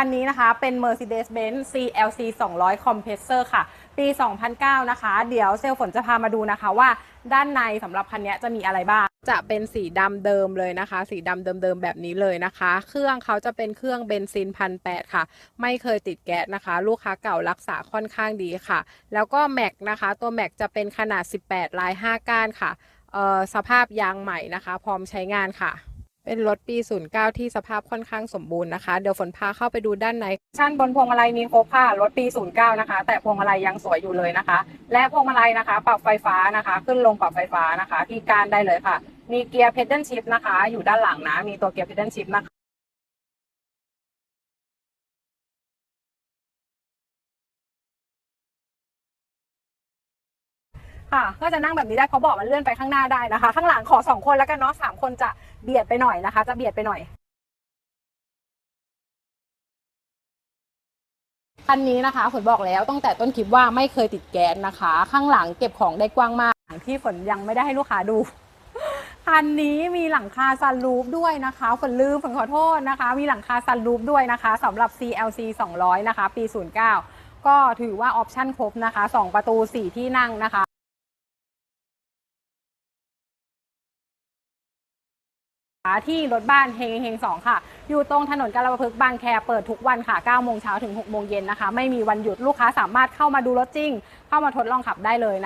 คันนี้นะคะ เป็น Mercedes-Benz CLC 200 Compressor ค่ะ ปี 2009 นะคะ เดี๋ยวเซลฝนจะพามาดูนะคะว่าด้านในสำหรับคันนี้จะมีอะไรบ้าง จะเป็นสีดำเดิมเลยนะคะ สีดำเดิมๆแบบนี้เลยนะคะ เครื่องเขาจะเป็นเครื่องเบนซินพันแค่ะ ไม่เคยติดแก๊สนะคะ ลูกค้าเก่ารักษาค่อนข้างดีค่ะ แล้วก็แม็กนะคะ ตัวแม็กจะเป็นขนาด 18 ลาย 5 ก้านค่ะสภาพยางใหม่นะคะ พร้อมใช้งานค่ะ เป็นรถปี 09 ที่สภาพค่อนข้างสมบูรณ์นะคะ เดี๋ยวฝนพาเข้าไปดูด้านในชั้นบนพวงมาลัยมีโครบค่ารถปี 09 นะคะ แต่พวงมาลัยยังสวยอยู่เลยนะคะ และพวงมาลัยนะคะ ปรับไฟฟ้านะคะ ขึ้นลงปรับไฟฟ้านะคะ ที่การได้เลยค่ะ มีเกียร์เพดเดิลชิพนะคะ อยู่ด้านหลังนะ มีตัวเกียร์เพดเดิลชิพนะคะ ค่ะก็จะนั่งแบบนี้ได้เขาบอกมันเลื่อนไปข้างหน้าได้นะคะ ข้างหลังขอสองคนแล้วกันเนาะสามคนจะเบียดไปหน่อยนะคะ จะเบียดไปหน่อยคันนี้นะคะฝนบอกแล้วตั้งแต่ต้นคลิปว่าไม่เคยติดแก๊สนะคะ ข้างหลังเก็บของได้กว้างมากที่ฝนยังไม่ได้ให้ลูกค้าดูคันนี้มีหลังคาซันรูฟด้วยนะคะฝนลืมฝนขอโทษนะคะ มีหลังคาซันรูฟด้วยนะคะสำหรับ CLC 200 นะคะ ปี 09 ก็ถือว่าออปชั่นครบนะคะ 2 ประตู 4 ที่นั่งนะคะ ที่รถบ้านเฮงเฮงสองค่ะ อยู่ตรงถนนกาลปะพฤกษ์บางแคเปิดทุกวันค่ะ9โมงเช้าถึง6โมงเย็นนะคะ ไม่มีวันหยุดลูกค้าสามารถเข้ามาดูรถจริง เข้ามาทดลองขับได้เลยนะ